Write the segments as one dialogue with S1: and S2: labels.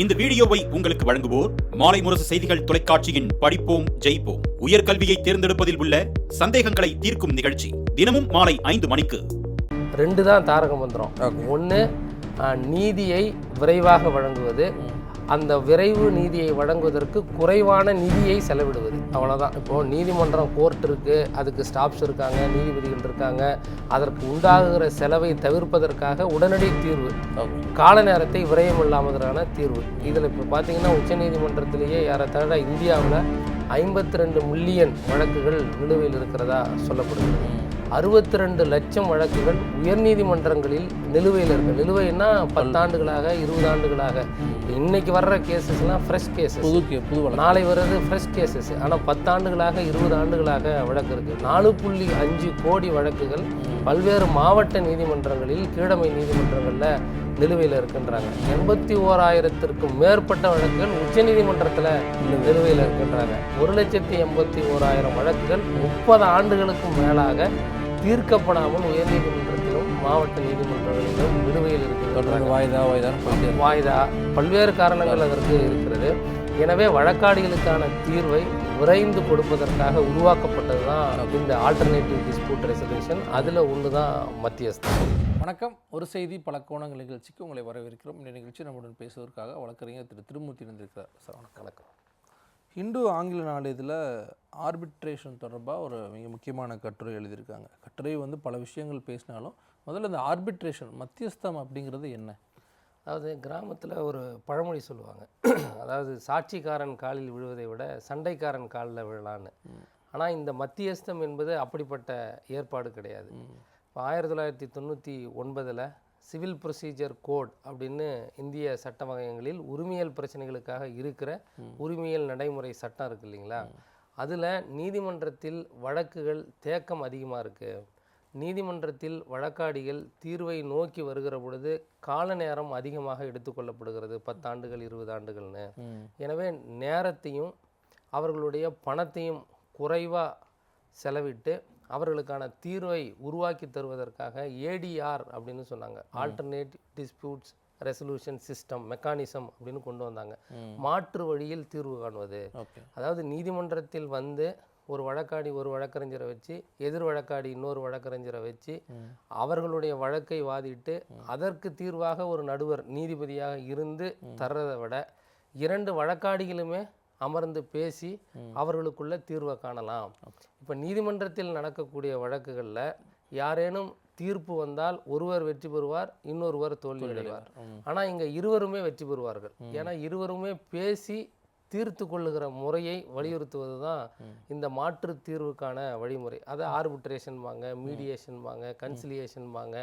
S1: இந்த வீடியோவை உங்களுக்கு வழங்குவோர் மாலை முரசு செய்திகள் தொலைக்காட்சியின் படிப்போம் ஜெயிப்போம். உயர்கல்வியை தேர்ந்தெடுப்பதில் உள்ள சந்தேகங்களை தீர்க்கும் நிகழ்ச்சி தினமும் மாலை ஐந்து மணிக்கு.
S2: ரெண்டு தான் தாரக மந்திரம். ஒன்று நீதியை விரைவாக வழங்குவது. அந்த விரைவு நீதியை வழங்குவதற்கு குறைவான நிதியை செலவிடுவது. அவ்வளோதான் இப்போது நீதிமன்றம் கோர்ட் இருக்குது அதுக்கு ஸ்டாஃப்ஸ் இருக்காங்க நீதிபதிகள் இருக்காங்க. அதற்கு உண்டாகுகிற செலவை தவிர்ப்பதற்காக உடனடி தீர்வு. கால நேரத்தை விரயம் இல்லாமதற்கான தீர்வு. இதில் இப்போ பார்த்தீங்கன்னா உச்சநீதிமன்றத்திலேயே ஏறத்தாழ இந்தியாவில் ஐம்பத்தி ரெண்டு மில்லியன் வழக்குகள் நிலுவையில் இருக்கிறதா சொல்லப்படுகிறது. அறுபத்தி ரெண்டு லட்சம் வழக்குகள் உயர்நீதிமன்றங்களில் நிலுவையில் இருக்கு நிலுவைன்னா பத்தாண்டுகளாக இருபது ஆண்டுகளாக இன்னைக்கு வர்ற கேசஸ்லாம் ஃப்ரெஷ் கேசஸ்
S3: புது புது
S2: நாளை வர்றது ஃப்ரெஷ் கேசஸ் ஆனால் பத்தாண்டுகளாக இருபது ஆண்டுகளாக வழக்கு இருக்கு நாலு புள்ளி அஞ்சு கோடி வழக்குகள் பல்வேறு மாவட்ட நீதிமன்றங்களில் கீழமை நீதிமன்றங்களில் நிலுவையில் இருக்கின்றாங்க. எண்பத்தி ஓராயிரத்திற்கும் மேற்பட்ட வழக்குகள் உச்சநீதிமன்றத்தில் நிலுவையில் இருக்கின்றாங்க. ஒரு லட்சத்தி எண்பத்தி ஓராயிரம் வழக்குகள் முப்பது ஆண்டுகளுக்கும் மேலாக தீர்க்கப்படாமல் உயர்நீதிமன்றத்திலும் மாவட்ட நீதிமன்றங்களிலும் நிலுவையில் இருக்கின்றன
S3: தொடர்ந்து வாய்தா இருக்கு.
S2: வாய்தா பல்வேறு காரணங்கள் அதற்கு இருக்கிறது. எனவே வழக்காடிகளுக்கான தீர்வை விரைந்து கொடுப்பதற்காக உருவாக்கப்பட்டது தான் இந்த ஆல்டர்னேட்டிவ் டிஸ்பியூட் ரெசல்யூஷன் அதில் ஒன்று தான் மத்தியஸ்தம்.
S3: வணக்கம். ஒரு செய்தி பல கோணங்கள் நிகழ்ச்சிக்கு உங்களை வரவேற்கிறோம். இந்த நிகழ்ச்சி நம்முடன் பேசுவதற்காக வழக்கறிஞர் திரு திருமூர்த்தி இருந்திருக்கிறார் சார் வணக்கம்.
S2: வணக்கம்.
S3: ஹிந்து ஆங்கில நாளிதழில் ஆர்பிட்ரேஷன் தொடர்பாக ஒரு மிக முக்கியமான கட்டுரை எழுதியிருக்காங்க. கட்டுரை வந்து பல விஷயங்கள் பேசினாலும் முதல்ல இந்த ஆர்பிட்ரேஷன் மத்தியஸ்தம் அப்படிங்கிறது என்ன?
S2: அதாவது கிராமத்தில் ஒரு பழமொழி சொல்லுவாங்க. அதாவது சாட்சிக்காரன் காலில் விழுவதை விட சண்டைக்காரன் காலில் விழலான்னு. ஆனால் இந்த மத்தியஸ்தம் என்பது அப்படிப்பட்ட ஏற்பாடு கிடையாது. இப்போ ஆயிரத்தி தொள்ளாயிரத்தி தொண்ணூற்றி ஒன்பதில் சிவில் ப்ரொசீஜர் கோட் அப்படின்னு இந்திய சட்ட வகையங்களில் உரிமையல் பிரச்சனைகளுக்காக இருக்கிற உரிமையல் நடைமுறை சட்டம் இருக்கு இல்லைங்களா? அதில் நீதிமன்றத்தில் வழக்குகள் தேக்கம் அதிகமாக இருக்குது நீதிமன்றத்தில் வழக்காடிகள் தீர்வை நோக்கி வருகிற பொழுது கால நேரம் அதிகமாக எடுத்துக்கொள்ளப்படுகிறது பத்தாண்டுகள் இருபது ஆண்டுகள்னு. எனவே நேரத்தையும் அவர்களுடைய பணத்தையும் குறைவாக செலவிட்டு அவர்களுக்கான தீர்வை உருவாக்கி தருவதற்காக ஏடிஆர் அப்படின்னு சொன்னாங்க. Alternate disputes resolution system mechanism அப்படின்னு கொண்டு வந்தாங்க. மாற்று வழியில் தீர்வு காணுவது. அதாவது நீதிமன்றத்தில் வந்து ஒரு வழக்காடி ஒரு வழக்கறிஞரை வச்சு எதிர் வழக்காடி இன்னொரு வழக்கறிஞரை வச்சு அவர்களுடைய வழக்கை வாதிட்டு அதற்கு தீர்வாக ஒரு நடுவர் நீதிபதியாக இருந்து தர்றதை விட இரண்டு வழக்காடிகளுமே அமர்ந்து பேசி அவர்களுக்குள்ள தீர்வை காணலாம். இப்போ நீதிமன்றத்தில் நடக்கக்கூடிய வழக்குகளில் யாரேனும் தீர்ப்பு வந்தால் ஒருவர் வெற்றி பெறுவார் இன்னொருவர் தோல்வி அடைவார். ஆனால் இங்கே இருவருமே வெற்றி பெறுவார்கள். ஏன்னா இருவருமே பேசி தீர்த்து கொள்ளுகிற முறையை வலியுறுத்துவது தான் இந்த மாற்று தீர்வுக்கான வழிமுறை. அதை ஆர்பிட்ரேஷன்பாங்க மீடியேஷன்பாங்க கன்சிலியேஷன்பாங்க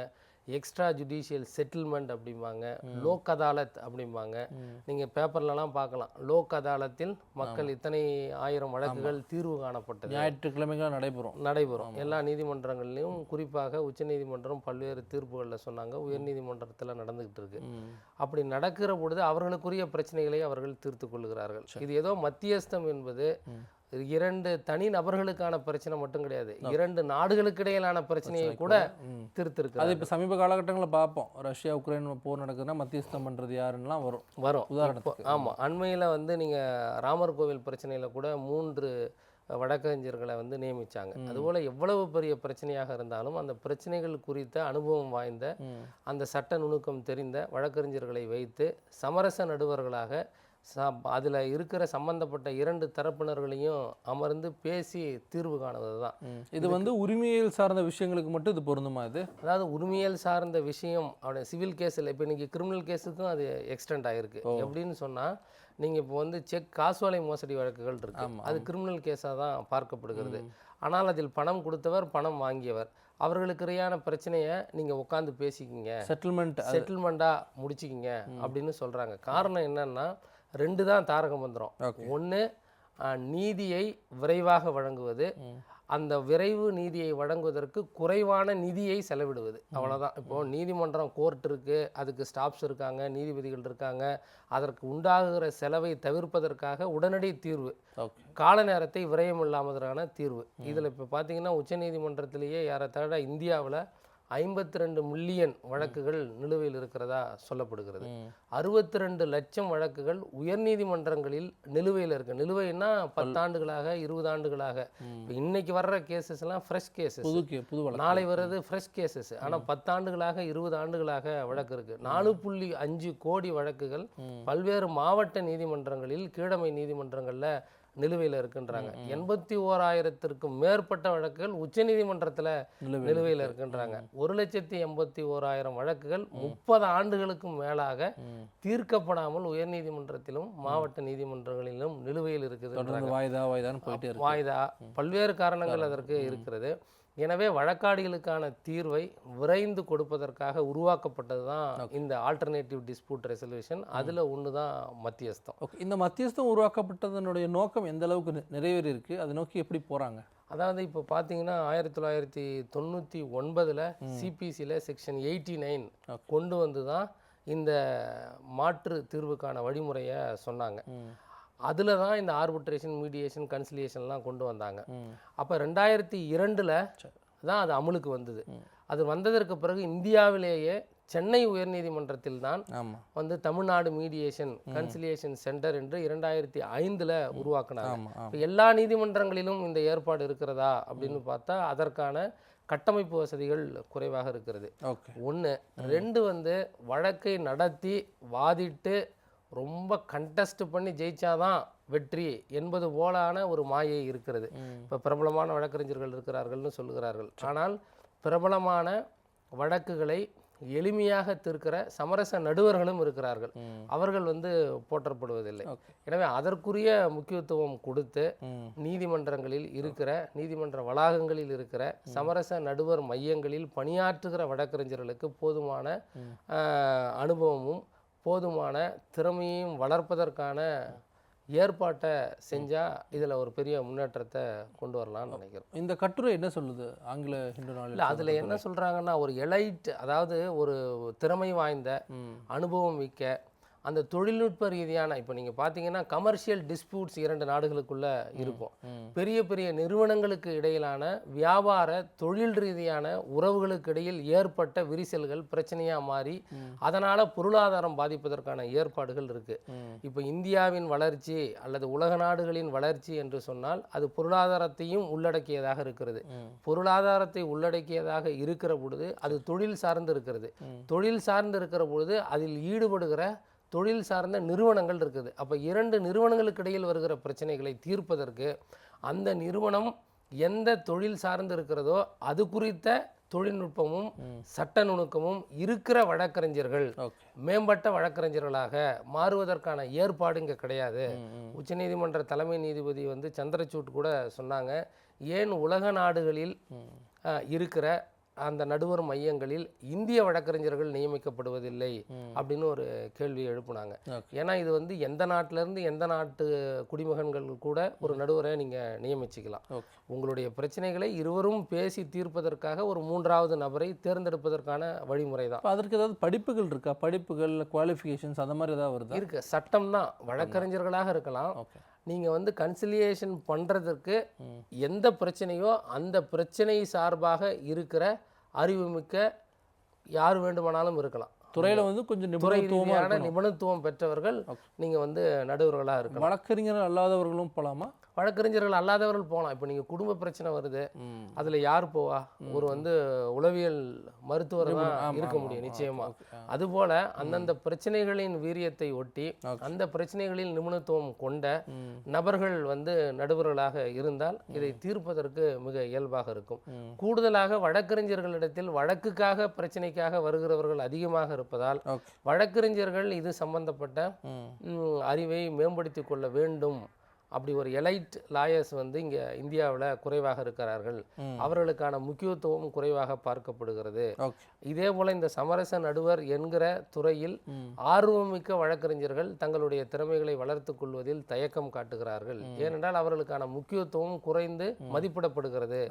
S2: எக்ஸ்ட்ரா ஜுடிஷியல் செட்டில்மெண்ட் அப்படிம்பாங்க. லோக் அதாலத் அப்படிம்பாங்க. நீங்கள் பேப்பர்லலாம் பார்க்கலாம். லோக் அதாலத்தில் மக்கள் இத்தனை ஆயிரம் வழக்குகள் தீர்வு காணப்பட்டது.
S3: ஞாயிற்றுக்கிழமைகள் நடைபெறும்.
S2: நடைபெறும். எல்லா நீதிமன்றங்கள்லையும் குறிப்பாக உச்சநீதிமன்றம் பல்வேறு தீர்ப்புகளில் சொன்னாங்க. உயர்நீதிமன்றத்தில் நடந்துகிட்டு இருக்கு. அப்படி நடக்கிற பொழுது அவர்களுக்குரிய பிரச்சனைகளை அவர்கள் தீர்த்து கொள்கிறார்கள் இது ஏதோ மத்தியஸ்தம் என்பது இரண்டு தனி நபர்களுக்கான பிரச்சனை மட்டும் கிடையாது. இரண்டு நாடுகளுக்கு இடையிலான பிரச்சனையை கூட தீர்த்திருக்கு
S3: அது இப்போ சமீப காலகட்டங்களில் பார்ப்போம் ரஷ்யா உக்ரைன் போர் நடக்குதுன்னா மத்தியஸ்தம் பண்ணுறது யாருன்னெலாம் வரும்.
S2: வரும்.
S3: உதாரணத்துக்கு.
S2: இப்போ ஆமாம் அண்மையில் வந்து நீங்கள் ராமர் கோவில் பிரச்சனையில் கூட மூன்று வழக்கறிஞர்களை வந்து நியமிச்சாங்க. அதுபோல் எவ்வளவு பெரிய பிரச்சனையாக இருந்தாலும் அந்த பிரச்சனைகள் குறித்த அனுபவம் வாய்ந்த அந்த சட்ட நுணுக்கம் தெரிந்த வழக்கறிஞர்களை வைத்து சமரச நடுவர்களாக ச அதில் இருக்கிற சம்பந்தப்பட்ட இரண்டு தரப்பினர்களையும் அமர்ந்து பேசி தீர்வு காணுவது தான்.
S3: இது வந்து உரிமையியல் சார்ந்த விஷயங்களுக்கு மட்டும் இது பொருந்துமா இது?
S2: அதாவது உரிமையல் சார்ந்த விஷயம் அவருடைய சிவில் கேஸில் இப்போ இன்னைக்கு கிரிமினல் கேஸுக்கும் அது எக்ஸ்டெண்ட் ஆகிருக்கு எப்படின்னு சொன்னால் நீங்கள் இப்போ வந்து செக் காசோலை மோசடி வழக்குகள் இருக்கு. அது கிரிமினல் கேஸாக தான் பார்க்கப்படுகிறது. ஆனால் அதில் பணம் கொடுத்தவர் பணம் வாங்கியவர். அவர்களுக்கு இடையான பிரச்சனையை நீங்கள் உட்காந்து பேசிக்கிங்க.
S3: செட்டில்மெண்ட்
S2: செட்டில்மெண்ட்டாக முடிச்சிக்கிங்க அப்படின்னு சொல்கிறாங்க காரணம் என்னன்னா ரெண்டு தான் தாரக மந்திரம். ஒன்று நீதியை விரைவாக வழங்குவது. அந்த விரைவு நீதியை வழங்குவதற்கு குறைவான நிதியை செலவிடுவது. அவ்வளவுதான். இப்போ நீதிமன்றம் கோர்ட் இருக்கு அதுக்கு ஸ்டாஃப்ஸ் இருக்காங்க நீதிபதிகள் இருக்காங்க. அதற்கு உண்டாகுகிற செலவை தவிர்ப்பதற்காக உடனடி தீர்வு. கால நேரத்தை விரயம் இல்லாமதற்கான தீர்வு இதில் இப்போ பார்த்தீங்கன்னா உச்சநீதிமன்றத்திலேயே ஏறத்தாழ இந்தியாவில் ஐம்பத்தி ரெண்டு மில்லியன் வழக்குகள் நிலுவையில் இருக்கிறதா சொல்லப்படுகிறது. அறுபத்தி ரெண்டு லட்சம் வழக்குகள் உயர்நீதிமன்றங்களில் நிலுவையில் இருக்கு. நிலுவைன்னா பத்தாண்டுகளாக இருபது ஆண்டுகளாக. இன்னைக்கு வர்ற கேசஸ் எல்லாம் ஃப்ரெஷ் கேசஸ் நாளை வர்றது ஃப்ரெஷ் கேசஸ் ஆனால் பத்தாண்டுகளாக இருபது ஆண்டுகளாக வழக்கு இருக்கு. நாலு புள்ளி அஞ்சு கோடி வழக்குகள் பல்வேறு மாவட்ட நீதிமன்றங்களில் கீழமை நீதிமன்றங்களில் நிலுவையில் இருக்குன்றாங்க. எண்பத்தி ஓராயிரத்திற்கும் மேற்பட்ட வழக்குகள் உச்சநீதிமன்றத்தில்
S3: நிலுவையில்
S2: நிலுவையில் இருக்குன்றாங்க. ஒரு லட்சத்தி எண்பத்தி ஓராயிரம் வழக்குகள் முப்பது ஆண்டுகளுக்கும் மேலாக. தீர்க்கப்படாமல் உயர்நீதிமன்றத்திலும் மாவட்ட நீதிமன்றங்களிலும் நிலுவையில்
S3: தொடர்ந்து வாய்தா வாய்தான்னு
S2: வாய்தா பல்வேறு காரணங்கள் அதற்கு இருக்கிறது. எனவே வழக்காடிகளுக்கான தீர்வை விரைந்து கொடுப்பதற்காக உருவாக்கப்பட்டது தான் இந்த ஆல்டர்னேட்டிவ் டிஸ்பியூட் ரெசல்யூஷன் அதில் ஒன்று தான் மத்தியஸ்தம்.
S3: ஓகே இந்த மத்தியஸ்தம் உருவாக்கப்பட்டதனுடைய நோக்கம் எந்த அளவுக்கு நிறைவேறி இருக்கு அதை நோக்கி எப்படி போறாங்க?
S2: அதாவது இப்போ பார்த்தீங்கன்னா ஆயிரத்தி தொள்ளாயிரத்தி தொண்ணூற்றி ஒன்பதில் சிபிசியில் செக்ஷன் எயிட்டி நைன் கொண்டு வந்து தான் இந்த மாற்று தீர்வுக்கான வழிமுறையை சொன்னாங்க. அதில் தான் இந்த ஆர்பிட்ரேஷன் மீடியேஷன் கன்சிலியேஷன்லாம் கொண்டு வந்தாங்க. அப்போ ரெண்டாயிரத்தி இரண்டில் தான் அது அமலுக்கு வந்தது. அது வந்ததற்கு பிறகு இந்தியாவிலேயே சென்னை உயர்நீதிமன்றத்தில் தான் வந்து தமிழ்நாடு மீடியேஷன் கன்சிலியேஷன் சென்டர் என்று இரண்டாயிரத்தி ஐந்தில் உருவாக்குனாங்க. எல்லா நீதிமன்றங்களிலும் இந்த ஏற்பாடு இருக்கிறதா அப்படின்னு பார்த்தா அதற்கான கட்டமைப்பு வசதிகள் குறைவாக இருக்கிறது. ஒன்று ரெண்டு வந்து வழக்கை நடத்தி வாதிட்டு ரொம்ப கண்டெஸ்ட் பண்ணி ஜெயிச்சாதான் வெற்றி என்பது போலான ஒரு மாயை இருக்கிறது. இப்போ பிரபலமான வழக்கறிஞர்கள் இருக்கிறார்கள்னு சொல்லுகிறார்கள். ஆனால் பிரபலமான வழக்குகளை எளிமையாக தீர்க்கிற சமரச நடுவர்களும் இருக்கிறார்கள். அவர்கள் வந்து போற்றப்படுவதில்லை. எனவே அதற்குரிய முக்கியத்துவம் கொடுத்து நீதிமன்றங்களில் இருக்கிற நீதிமன்ற வளாகங்களில் இருக்கிற சமரச நடுவர் மையங்களில் பணியாற்றுகிற வழக்கறிஞர்களுக்கு போதுமான அனுபவமும் போதுமான திறமையையும் வளர்ப்பதற்கான ஏற்பாட்டை செஞ்சால் இதில் ஒரு பெரிய முன்னேற்றத்தை கொண்டு வரலாம்னு நினைக்கிறேன்
S3: இந்த கட்டுரை என்ன சொல்லுது? ஆங்கில ஹிந்து நாளில்
S2: இல்லை அதில் என்ன சொல்கிறாங்கன்னா ஒரு எலைட் அதாவது ஒரு திறமை வாய்ந்த அனுபவம் மிக்க அந்த தொழில்நுட்ப ரீதியான இப்போ நீங்கள் பார்த்தீங்கன்னா கமர்ஷியல் டிஸ்பியூட்ஸ் இரண்டு நாடுகளுக்குள்ள இருக்கும். பெரிய பெரிய நிறுவனங்களுக்கு இடையிலான வியாபார தொழில் ரீதியான உறவுகளுக்கு இடையில் ஏற்பட்ட விரிசல்கள் பிரச்சனையாக மாறி அதனால் பொருளாதாரம் பாதிப்பதற்கான ஏற்பாடுகள் இருக்குது. இப்போ இந்தியாவின் வளர்ச்சி அல்லது உலக நாடுகளின் வளர்ச்சி என்று சொன்னால் அது பொருளாதாரத்தையும் உள்ளடக்கியதாக இருக்கிறது. பொருளாதாரத்தை உள்ளடக்கியதாக இருக்கிற பொழுது அது தொழில் சார்ந்து இருக்கிறது. தொழில் சார்ந்து இருக்கிற பொழுது அதில் ஈடுபடுகிற தொழில் சார்ந்த நிறுவனங்கள் இருக்குது. அப்போ இரண்டு நிறுவனங்களுக்கு இடையில் வருகிற பிரச்சனைகளை தீர்ப்பதற்கு அந்த நிறுவனம் எந்த தொழில் சார்ந்து இருக்கிறதோ அது குறித்த தொழில்நுட்பமும் சட்ட நுணுக்கமும் இருக்கிற வழக்கறிஞர்கள் மேம்பட்ட வழக்கறிஞர்களாக மாறுவதற்கான ஏற்பாடு இங்கே கிடையாது. உச்சநீதிமன்ற தலைமை நீதிபதி வந்து சந்திரசூட் கூட சொன்னாங்க ஏன் உலக நாடுகளில் இருக்கிற அந்த நடுவர் மையங்களில் இந்திய வழக்கறிஞர்கள் நியமிக்கப்படுவதில்லை அப்படின்னு ஒரு கேள்வி எழுப்புனாங்க. ஏன்னா இது வந்து எந்த நாட்டிலேருந்து எந்த நாட்டு குடிமகன்கள் கூட ஒரு நடுவரை நீங்கள் நியமிச்சுக்கலாம். உங்களுடைய பிரச்சனைகளை இருவரும் பேசி தீர்ப்பதற்காக ஒரு மூன்றாவது நபரை தேர்ந்தெடுப்பதற்கான வழிமுறை தான்.
S3: அதற்கு ஏதாவது படிப்புகள் இருக்கா? படிப்புகள் குவாலிஃபிகேஷன்ஸ் அந்த மாதிரி ஏதாவது வருதா?
S2: இருக்கு. சட்டம் தான் வழக்கறிஞர்களாக இருக்கலாம். நீங்கள் வந்து கன்சிலியேஷன் பண்ணுறதுக்கு எந்த பிரச்சனையோ அந்த பிரச்சனை சார்பாக இருக்கிற அறிவுமிக்க யார் வேண்டுமானாலும் இருக்கலாம்.
S3: துறையில வந்து கொஞ்சம்
S2: துறை
S3: நிபுணத்துவமா
S2: பெற்றவர்கள் நீங்கள் வந்து நடுவர்களாக இருக்கலாம்
S3: வழக்கறிஞர் அல்லாதவர்களும் போலாமா?
S2: வழக்கறிஞர்கள் அல்லாதவர்கள் போகலாம். இப்போ நீங்கள் குடும்ப பிரச்சனை வருது. அதில் யார் போவா? ஒரு வந்து உளவியல் மருத்துவர் தான் இருக்க முடியும்
S3: ஆமா,
S2: நிச்சயமா.
S3: okay, ஆ.
S2: அதுபோல அந்தந்த பிரச்சனைகளின் வீரியத்தை ஒட்டி. அந்த பிரச்சனைகளில் நிபுணத்துவம் கொண்ட. நபர்கள் வந்து நடுவர்களாக இருந்தால் இதை தீர்ப்பதற்கு மிக இயல்பாக இருக்கும். கூடுதலாக வழக்கறிஞர்களிடத்தில் வழக்குக்காக பிரச்சனைக்காக வருகிறவர்கள் அதிகமாக இருப்பதால் வழக்கறிஞர்கள் இது சம்பந்தப்பட்ட அறிவை மேம்படுத்திக் கொள்ள வேண்டும். அப்படி ஒரு எலைட் லாயர்ஸ் வந்து இங்கே இந்தியாவில் குறைவாக இருக்கிறார்கள். அவர்களுக்கான முக்கியத்துவம் குறைவாக பார்க்கப்படுகிறது. இதே போல இந்த சமரச நடுவர் என்கிற துறையில். ஆர்வமிக்க வழக்கறிஞர்கள் தங்களுடைய திறமைகளை வளர்த்துக் கொள்வதில் தயக்கம் காட்டுகிறார்கள். ஏனென்றால் அவர்களுக்கான முக்கியத்துவம் குறைந்து மதிப்பிடப்படுகிறது.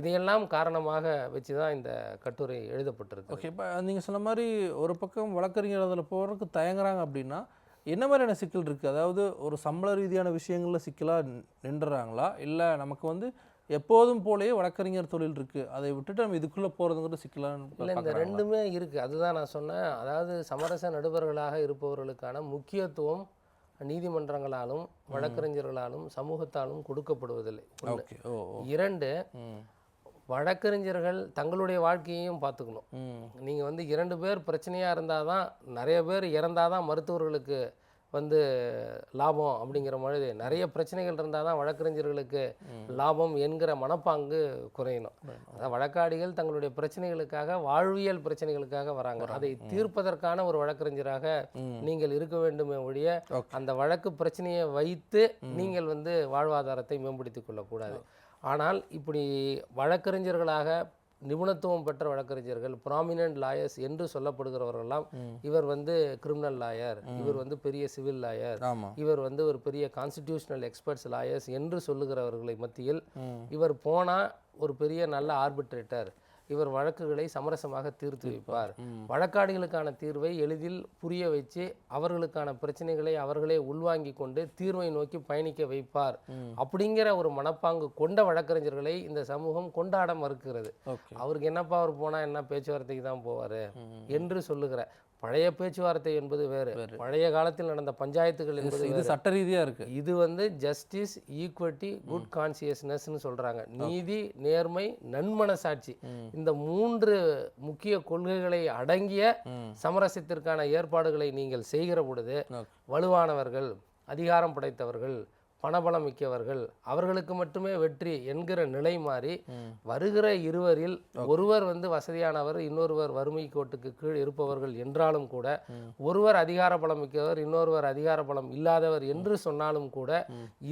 S2: இதையெல்லாம் காரணமாக வச்சு தான் இந்த கட்டுரை எழுதப்பட்டிருக்கு
S3: ஓகே இப்போ நீங்கள் சொன்ன மாதிரி ஒரு பக்கம் வழக்கறிஞர் அதில் போகிறதுக்கு தயங்குறாங்க அப்படின்னா என்ன மாதிரியான சிக்கல் இருக்குது அதாவது ஒரு சம்பள ரீதியான விஷயங்களில் சிக்கலாக நின்றுறாங்களா? இல்லை நமக்கு வந்து எப்போதும் போலயே வழக்கறிஞர் தொழில் இருக்கு. அதை விட்டுட்டு நம்ம இதுக்குள்ள போறதுங்கிறது சிக்கலான்னு
S2: இல்லை இந்த? ரெண்டுமே இருக்குது அதுதான் நான் சொன்னேன். அதாவது சமரச நடுவர்களாக இருப்பவர்களுக்கான முக்கியத்துவம் நீதிமன்றங்களாலும் வழக்கறிஞர்களாலும் சமூகத்தாலும் கொடுக்கப்படுவதில்லை. இரண்டு வழக்கறிஞர்கள் தங்களுடைய வாழ்க்கையையும் பார்த்துக்கணும். நீங்கள் வந்து இரண்டு பேர் பிரச்சனையாக இருந்தால் தான் நிறைய பேர் இறந்தால் தான் மருத்துவர்களுக்கு வந்து லாபம் அப்படிங்கிற மாதிரி நிறைய பிரச்சனைகள் இருந்தால் தான் வழக்கறிஞர்களுக்கு லாபம் என்கிற மனப்பாங்கு குறையணும். அதான் வழக்காடிகள் தங்களுடைய பிரச்சனைகளுக்காக வாழ்வியல் பிரச்சனைகளுக்காக வராங்க. அதை தீர்ப்பதற்கான ஒரு வழக்கறிஞராக நீங்கள் இருக்க வேண்டுமே ஒழிய. அந்த வழக்கு பிரச்சனையை வைத்து நீங்கள் வந்து வாழ்வாதாரத்தை மேம்படுத்திக் கொள்ளக்கூடாது. ஆனால் இப்படி வழக்கறிஞர்களாக நிபுணத்துவம் பெற்ற வழக்கறிஞர்கள் ப்ராமினன்ட் லாயர்ஸ் என்று சொல்லப்படுகிறவர்கள்லாம் இவர் வந்து கிரிமினல் லாயர் இவர் வந்து பெரிய சிவில் லாயர் இவர் வந்து ஒரு பெரிய கான்ஸ்டிடியூஷனல் எக்ஸ்பர்ட்ஸ் லாயர்ஸ் என்று சொல்லுகிறவர்களை மத்தியில் இவர் போனால் ஒரு பெரிய நல்ல ஆர்பிட்ரேட்டர் இவர் வழக்குகளை சமரசமாக தீர்த்து வைப்பார். வழக்காடிகளுக்கான தீர்வை எளிதில் புரிய வச்சு அவர்களுக்கான பிரச்சனைகளை அவர்களே உள்வாங்கி கொண்டு தீர்வை நோக்கி பயணிக்க வைப்பார். அப்படிங்கிற ஒரு மனப்பாங்கு கொண்ட வழக்கறிஞர்களை இந்த சமூகம் கொண்டாட மறுக்கிறது. அவருக்கு என்னப்பா அவர் போனா என்ன பேச்சுவார்த்தைக்கு தான் போவாரு என்று சொல்லுகிற பழைய பேச்சுவார்த்தை என்பது வேறு. பழைய காலத்தில் நடந்த பஞ்சாயத்துகள் என்பது
S3: இது சட்ட ரீதியா இருக்கு.
S2: இது வந்து ஜஸ்டிஸ் ஈக்வட்டி குட் கான்சியஸ்னஸ்னு சொல்றாங்க. நீதி நேர்மை நன்மனசாட்சி. இந்த மூன்று முக்கிய கொள்கைகளை அடங்கிய சமரசத்திற்கான ஏற்பாடுகளை நீங்கள் செய்கிற பொழுது வலுவானவர்கள் அதிகாரம் படைத்தவர்கள் பணபலம் மிக்கவர்கள். அவர்களுக்கு மட்டுமே வெற்றி என்கிற நிலை மாறி வருகிற இருவரில் ஒருவர் வந்து வசதியானவர் இன்னொருவர் வறுமை கோட்டுக்கு கீழ் இருப்பவர்கள் என்றாலும் கூட ஒருவர் அதிகார பலம் மிக்கவர் இன்னொருவர் அதிகார பலம் இல்லாதவர் என்று சொன்னாலும் கூட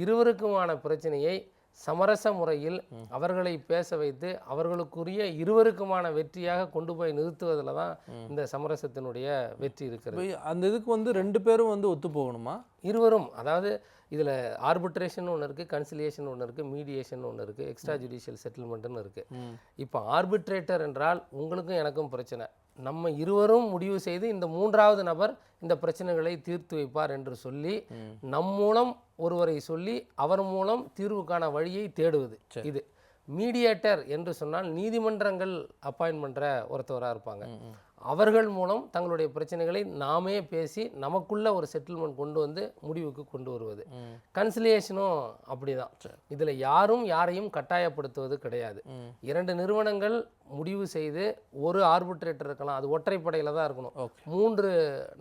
S2: இருவருக்குமான பிரச்சனையை சமரச முறையில் அவர்களை பேச வைத்து அவர்களுக்குரிய இருவருக்குமான வெற்றியாக கொண்டு போய் நிறுத்துவதில் தான் இந்த சமரசத்தினுடைய வெற்றி இருக்கிறது.
S3: அந்த இதுக்கு வந்து ரெண்டு பேரும் வந்து ஒத்து போகணுமா?
S2: இருவரும் அதாவது இதில் ஆர்பிட்ரேஷன் ஒன்று இருக்குது கன்சிலியேஷன் ஒன்று இருக்குது மீடியேஷன் ஒன்று இருக்குது எக்ஸ்ட்ரா ஜுடிஷியல் செட்டில்மெண்ட்னு இருக்குது இப்போ ஆர்பிட்ரேட்டர் என்றால் உங்களுக்கும் எனக்கும் பிரச்சனை. நம்ம இருவரும் முடிவு செய்து இந்த மூன்றாவது நபர் இந்த பிரச்சனைகளை தீர்த்து வைப்பார் என்று சொல்லி நம் மூலம் ஒருவரை சொல்லி அவர் மூலம் தீர்வுக்கான வழியை தேடுவது இது. மீடியேட்டர் என்று சொன்னால் நீதிமன்றங்கள் அப்பாயின்ட் பண்ணுற ஒருத்தவராக இருப்பாங்க. அவர்கள் மூலம் தங்களுடைய பிரச்சனைகளை நாமே பேசி நமக்குள்ள ஒரு செட்டில்மெண்ட் கொண்டு வந்து முடிவுக்கு கொண்டு வருவது. கன்சிலியேஷனும் அப்படிதான். இதில் யாரும் யாரையும் கட்டாயப்படுத்துவது கிடையாது. இரண்டு நிறுவனங்கள் முடிவு செய்து ஒரு ஆர்பிட்ரேட்டர் இருக்கலாம். அது ஒற்றைப்படையில் தான் இருக்கணும். மூன்று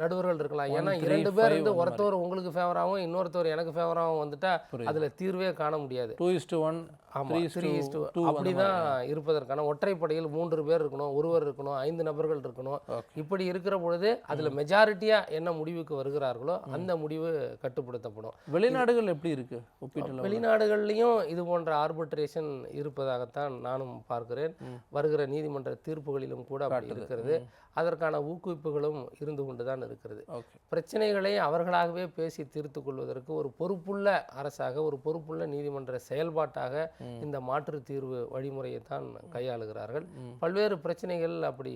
S2: நடுவர்கள் இருக்கலாம். ஏன்னா இரண்டு பேர் வந்து ஒருத்தவர் உங்களுக்கு ஃபேவராகவும் இன்னொருத்தவர் எனக்கு ஃபேவராகவும் வந்துட்டா அதுல தீர்வே காண முடியாது.
S3: டூ இஸ் டு ஒன்
S2: ஆமா.
S3: Three is
S2: three is
S3: two
S2: two அப்படிதான் இருப்பதற்கான ஒற்றைப்படையில் மூன்று பேர் இருக்கணும் ஒருவர் இருக்கணும் ஐந்து நபர்கள் இருக்கணும்.
S3: Okay.
S2: இப்படி இருக்கிற பொழுது அதுல மெஜாரிட்டியா என்ன முடிவுக்கு வருகிறார்களோ அந்த முடிவு கட்டுப்படுத்தப்படும்.
S3: வெளிநாடுகள் எப்படி இருக்கு? ஒப்பீட்டு
S2: வெளிநாடுகள்லையும் இது போன்ற ஆர்பிட்ரேஷன் இருப்பதாகத்தான் நானும் பார்க்கிறேன். வருகிற நீதிமன்ற தீர்ப்புகளிலும் கூட அப்படி இருக்கிறது. அதற்கான ஊக்குவிப்புகளும் இருந்து கொண்டுதான் இருக்கிறது.
S3: ஓகே
S2: பிரச்சனைகளை அவர்களாகவே பேசி தீர்த்து கொள்வதற்கு ஒரு பொறுப்புள்ள அரசாக ஒரு பொறுப்புள்ள நீதிமன்ற செயல்பாட்டாக இந்த மாற்று தீர்வு வழிமுறையை தான் கையாளுகிறார்கள். பல்வேறு பிரச்சனைகள் அப்படி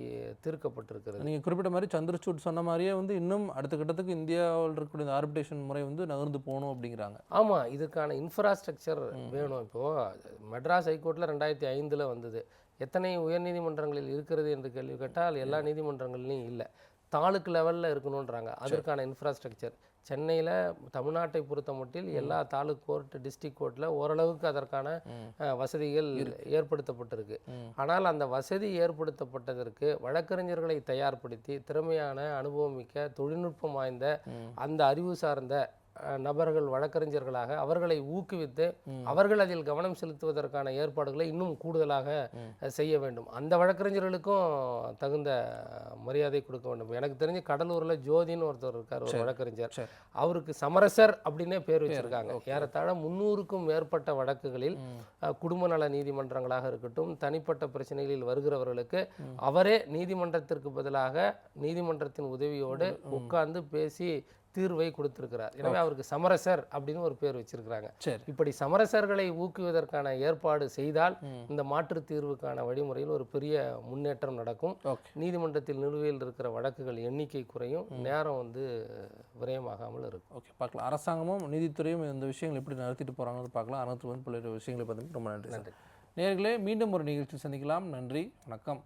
S2: தீர்க்கப்பட்டிருக்கிறது
S3: நீங்க குறிப்பிட்ட மாதிரி சந்திரசூட் சொன்ன மாதிரியே வந்து இன்னும் அடுத்த கட்டத்துக்கு இந்தியாவில் இருக்கக்கூடிய இந்த ஆர்பிடேஷன் முறை வந்து நகர்ந்து போகணும் அப்படிங்கிறாங்க.
S2: ஆமா இதுக்கான இன்ஃப்ராஸ்ட்ரக்சர் வேணும். இப்போ மெட்ராஸ் ஹைகோர்ட்ல ரெண்டாயிரத்தி ஐந்துல வந்தது. எத்தனை உயர்நீதிமன்றங்களில் இருக்கிறது என்று கேள்வி கேட்டால் எல்லா நீதிமன்றங்கள்லையும் இல்லை. தாலுக்கு லெவலில் இருக்கணுன்றாங்க அதற்கான இன்ஃப்ராஸ்ட்ரக்சர் சென்னையில் தமிழ்நாட்டை பொறுத்த மட்டில் எல்லா தாலுக் கோர்ட் டிஸ்ட்ரிக்ட் கோர்ட்டில் ஓரளவுக்கு அதற்கான வசதிகள் ஏற்படுத்தப்பட்டிருக்கு. ஆனால் அந்த வசதி ஏற்படுத்தப்பட்டதற்கு வழக்கறிஞர்களை தயார்படுத்தி திறமையான அனுபவமிக்க தொழில்நுட்பம் வாய்ந்த அந்த அறிவு சார்ந்த நபர்கள் வழக்கறிஞர்களாக அவர்களை ஊக்குவித்து அவர்கள் அதில் கவனம் செலுத்துவதற்கான ஏற்பாடுகளை இன்னும் கூடுதலாக செய்ய வேண்டும். அந்த வழக்கறிஞர்களுக்கும் தகுந்த மரியாதை கொடுக்க வேண்டும். எனக்கு தெரிஞ்சு கடலூர்ல ஜோதின்னு ஒருத்தர் இருக்கார் ஒரு வழக்கறிஞர். அவருக்கு சமரசர் அப்படின்னே பேர் வச்சிருக்காங்க. ஏறத்தாழ முன்னூறுக்கும் மேற்பட்ட வழக்குகளில் குடும்ப நல நீதிமன்றங்களாக இருக்கட்டும் தனிப்பட்ட பிரச்சனைகளில் வருகிறவர்களுக்கு அவரே நீதிமன்றத்திற்கு பதிலாக நீதிமன்றத்தின் உதவியோடு உட்கார்ந்து பேசி தீர்வை கொடுத்திருக்கிறார். எனவே அவருக்கு சமரசர் அப்படின்னு ஒரு பேர் வச்சிருக்கிறாங்க.
S3: சரி.
S2: இப்படி சமரசர்களை ஊக்குவதற்கான ஏற்பாடு செய்தால் இந்த மாற்றுத் தீர்வுக்கான வழிமுறையில் ஒரு பெரிய முன்னேற்றம் நடக்கும்.
S3: ஓகே.
S2: நீதிமன்றத்தில் நிலுவையில் இருக்கிற வழக்குகள் எண்ணிக்கை குறையும். நேரம் வந்து விரயமாகாமல் இருக்கும்.
S3: ஓகே பார்க்கலாம். அரசாங்கமும் நீதித்துறையும் இந்த விஷயங்கள் எப்படி நடத்திட்டு போகிறாங்கன்னு பார்க்கலாம். அனைத்து வந்து பல்வேறு விஷயங்களை பற்றி ரொம்ப நன்றி.
S2: நன்றி.
S3: நேயர்களே மீண்டும் ஒரு நிகழ்ச்சி சந்திக்கலாம். நன்றி. வணக்கம்.